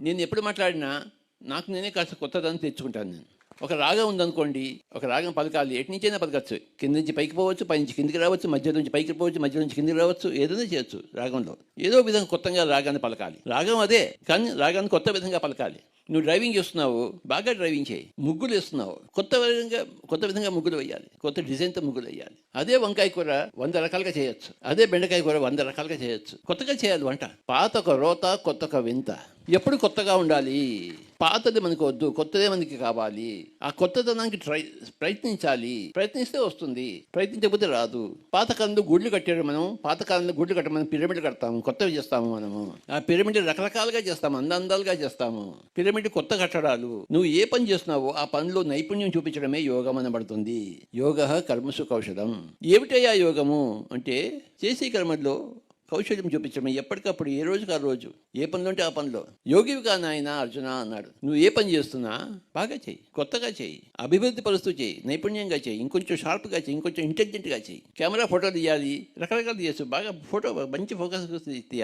నేను ఎప్పుడు మాట్లాడినా నాకు నేనే కాస్త కొత్తదాన్ని తెచ్చుకుంటాను నేను. ఒక రాగం ఉందనుకోండి ఒక రాగం పలకాలి ఎటు నుంచైనా పలకచ్చు. కింద నుంచి పైకి పోవచ్చు పై నుంచి కిందికి రావచ్చు మధ్య నుంచి పైకి పోవచ్చు మధ్య నుంచి కిందికి రావచ్చు ఏదైనా చేయొచ్చు రాగంలో. ఏదో విధంగా కొత్తగా రాగాన్ని పలకాలి. రాగం అదే కానీ రాగాన్ని కొత్త విధంగా పలకాలి. నువ్వు డ్రైవింగ్ చేస్తున్నావు బాగా డ్రైవింగ్ చేయి. ముగ్గులు వేస్తున్నావు కొత్త విధంగా కొత్త విధంగా ముగ్గులు వేయాలి. కొత్త డిజైన్తో ముగ్గులు వేయాలి. అదే వంకాయ కూర వంద రకాలుగా చేయొచ్చు. అదే బెండకాయ కూర వంద రకాలుగా చేయొచ్చు. కొత్తగా చేయాలి వంట. పాత ఒక రోత కొత్త ఒక వింత. ఎప్పుడు కొత్తగా ఉండాలి? పాతది మనకు వద్దు కొత్తదే మనకి కావాలి. ఆ కొత్తదనానికి ట్రై ప్రయత్నించాలి. ప్రయత్నిస్తే వస్తుంది. ప్రయత్నించకపోతే రాదు. పాతకాలంలో గుడ్లు కట్టారు మనం. పాతకాలంలో గుడ్లు కట్ట మనం పిరమిడ్ కడతాము. కొత్తవి చేస్తాము మనము. ఆ పిరమిడ్ రకరకాలుగా చేస్తాము. అందందాలుగా చేస్తాము. పిరమిడ్ కొత్త కట్టడాలు. నువ్వు ఏ పని చేస్తున్నావో ఆ పనిలో నైపుణ్యం చూపించడమే యోగం అనబడుతుంది. యోగ కర్మసు కౌశలం ఏమిటయ్యా యోగము? అంటే చేసే కర్మల్లో కౌశల్యం చూపించడం ఎప్పటికప్పుడు ఏ రోజుకి ఆ రోజు? ఏ పనిలో ఉంటే ఆ పనిలో? యోగివి కా నాయన అర్జున అన్నాడు. నువ్వు ఏ పని చేస్తున్నా బాగా చేయి. కొత్తగా చేయి. అభివృద్ధి పరుస్తూ చేయి. నైపుణ్యంగా చేయి. ఇంకొంచెం షార్ప్గా చేయి. ఇంకొంచెం ఇంటెలిజెంట్గా చేయి. కెమెరా ఫోటోలు తీయాలి. రకరకాలు తీయచ్చు. బాగా ఫోటో మంచి ఫోకస్ తీయాలి.